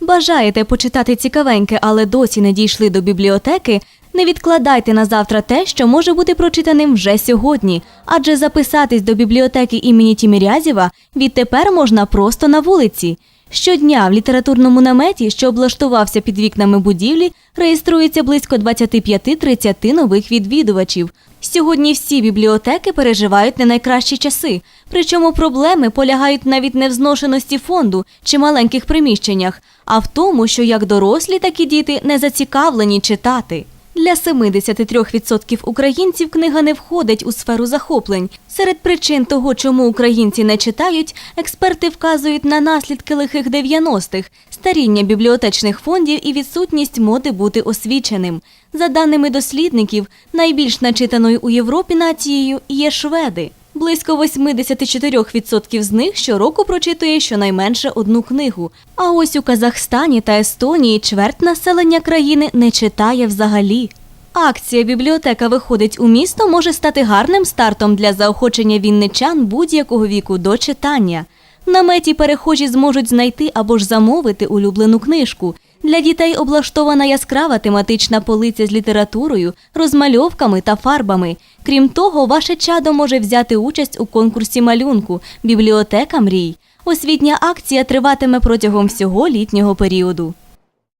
Бажаєте почитати цікавеньке, але досі не дійшли до бібліотеки? Не відкладайте на завтра те, що може бути прочитаним вже сьогодні, адже записатись до бібліотеки імені Тімірязєва відтепер можна просто на вулиці. Щодня в літературному наметі, що облаштувався під вікнами будівлі, реєструється близько 25-30 нових відвідувачів. Сьогодні всі бібліотеки переживають не найкращі часи, причому проблеми полягають навіть не в зношеності фонду чи маленьких приміщеннях, а в тому, що як дорослі, так і діти не зацікавлені читати. Для 73% українців книга не входить у сферу захоплень. Серед причин того, чому українці не читають, експерти вказують на наслідки лихих 90-х, старіння бібліотечних фондів і відсутність моди бути освіченим. За даними дослідників, найбільш начитаною у Європі нацією є шведи. Близько 84% з них щороку прочитує щонайменше одну книгу. А ось у Казахстані та Естонії чверть населення країни не читає взагалі. Акція Бібліотека виходить у місто може стати гарним стартом для заохочення вінничан будь-якого віку до читання. Наметі перехожі зможуть знайти або ж замовити улюблену книжку. Для дітей облаштована яскрава тематична полиця з літературою, розмальовками та фарбами. Крім того, ваше чадо може взяти участь у конкурсі малюнку Бібліотека мрій. Освітня акція триватиме протягом всього літнього періоду.